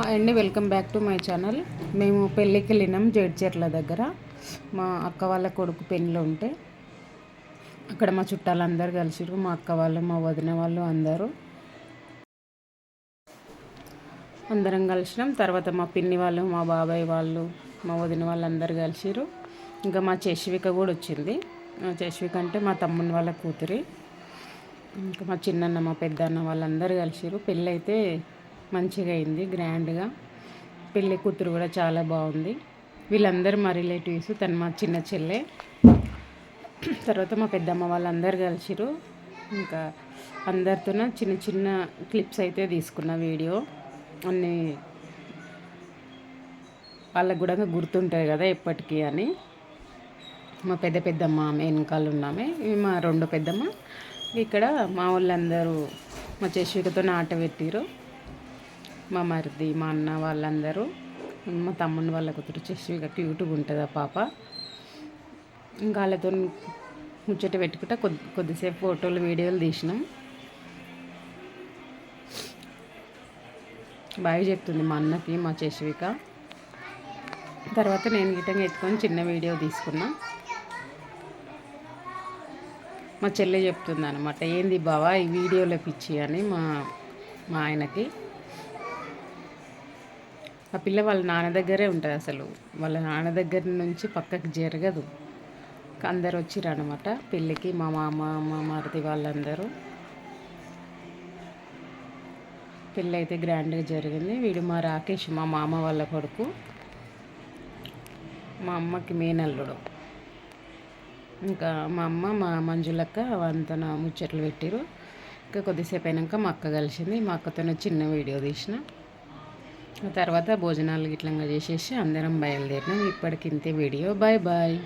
Hi అండి welcome back to my channel. మేము పెళ్ళికి వెళ్ళినాం జడ్చర్ల దగ్గర. మా అక్క వాళ్ళ కొడుకు పెళ్ళిలో ఉంటే అక్కడ మా చుట్టాలు అందరు కలిసిరు మా అక్క వాళ్ళు మా వదిన వాళ్ళు అందరూ. అందరం కలిసినాం. తర్వాత మా పిన్ని వాళ్ళు మా బాబాయ్ వాళ్ళు మా వదిన వాళ్ళు అందరు కలిసిరు ఇంకా మా చేసివిక కూడా వచ్చింది. మా అంటే మా తమ్ముని వాళ్ళ కూతురి. ఇంకా మా చిన్నన్న మా పెద్దన్న వాళ్ళందరూ కలిసిరు పెళ్ళి అయితే మంచిగా అయింది గ్రాండ్గా. పెళ్ళి కూతురు కూడా చాలా బాగుంది. వీళ్ళందరూ మా రిలేటివ్స్ తను మా చిన్న చెల్లె. తర్వాత మా పెద్దమ్మ వాళ్ళందరూ కలిసిరు ఇంకా అందరితో చిన్న చిన్న క్లిప్స్ అయితే తీసుకున్న వీడియో. అన్నీ వాళ్ళకు కూడా గుర్తుంటాయి కదా ఎప్పటికీ అని. మా పెద్ద పెద్దమ్మ ఆమె వెనకాల ఉన్నామే. మా రెండో పెద్దమ్మ. ఇక్కడ మా వాళ్ళందరూ మా చశ్వికతో ఆట పెట్టిరు మా మరిది మా అన్న వాళ్ళందరూ మా తమ్ముని వాళ్ళ కూతురు చశ్విక క్యూట్గా ఉంటుంది ఆ పాప. ఇంకా వాళ్ళతో ముచ్చట పెట్టుకుంటా కొద్ది కొద్దిసేపు ఫోటోలు వీడియోలు తీసినాం. బాగా చెప్తుంది మా అన్నకి మా చేసివిక. తర్వాత నేను గిట్టంగా ఎత్తుకొని చిన్న వీడియో తీసుకున్నా. మా చెల్లె చెప్తుంది అనమాట ఏంది బావా ఈ వీడియోలో పిచ్చి అని మా మా ఆయనకి. ఆ పిల్ల వాళ్ళ నాన్న దగ్గరే ఉంటుంది అసలు. వాళ్ళ నాన్న దగ్గర నుంచి పక్కకి జరగదు. అందరు వచ్చిరనమాట పెళ్ళికి మా మామ మా మరిది వాళ్ళందరూ. పెళ్ళి అయితే గ్రాండ్గా జరిగింది. వీడు మా రాకేష్ మా మామ వాళ్ళ కొడుకు. మా అమ్మకి మేనల్లుడు. ఇంకా మా అమ్మ మా మంజులక్క వంతన ముచ్చట్లు పెట్టిరు ఇంకా కొద్దిసేపు అయినాక మా అక్క కలిసింది. మా అక్కతో చిన్న వీడియో తీసిన. తర్వాత భోజనాలు గిట్లంగా చేసేసి అందరం బయలుదేరినాం. ఇప్పటికింతే వీడియో. Bye bye.